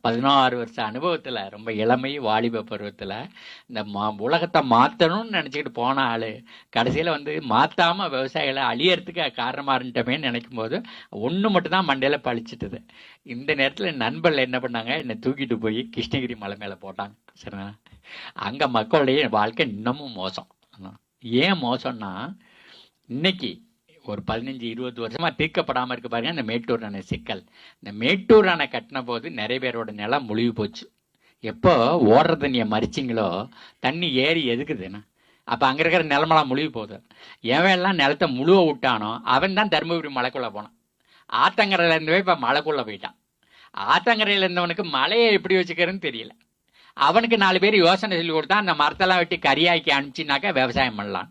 பதினாறு வருஷ அனுபவத்தில் ரொம்ப இளமை வாலிப பருவத்தில் இந்த மா உலகத்தை மாற்றணும்னு நினச்சிக்கிட்டு போன ஆள் கடைசியில் வந்து மாற்றாமல் விவசாயிகளை அழியறதுக்கு காரணமாக இருந்துட்டோமேன்னு நினைக்கும் போது ஒன்று மட்டும்தான் மண்டையில் பழிச்சிட்டுது. இந்த நேரத்தில் நண்பர்கள் என்ன பண்ணாங்க? என்னை தூக்கிட்டு போய் கிருஷ்ணகிரி மலை மேலே போட்டாங்க. சரிங்களா? அங்கே மக்களுடைய வாழ்க்கை இன்னமும் மோசம். ஏன் மோசம்னா இன்னைக்கு ஒரு பதினஞ்சு இருபது வருஷமா தீர்க்கப்படாமல் இருக்கு பாருங்க இந்த மேட்டூர் அணை சிக்கல். இந்த மேட்டூர் அணை கட்டின போது நிறைய பேரோட நிலம் முழுகி போச்சு. எப்போ ஓடுற தண்ணியை மறிச்சிங்களோ தண்ணி ஏறி எதுக்குதுன்னா? அப்போ அங்கே இருக்கிற நிலமெல்லாம் முழுகி போகுது. எவன் எல்லாம் நிலத்தை முழுவ விட்டானோ அவன் தான் தருமபுரி மலைக்குள்ளே போனான். ஆத்தங்கரையிலேருந்தவே இப்போ மலைக்குள்ளே போயிட்டான். ஆத்தங்கரையில் இருந்தவனுக்கு மலையை எப்படி வச்சுக்கிறதுன்னு தெரியல. அவனுக்கு நாலு பேர் யோசனை சொல்லி கொடுத்தா அந்த மரத்தெல்லாம் வெட்டி கரியாக்கி அனுப்பிச்சினாக்கா விவசாயம் பண்ணலாம்.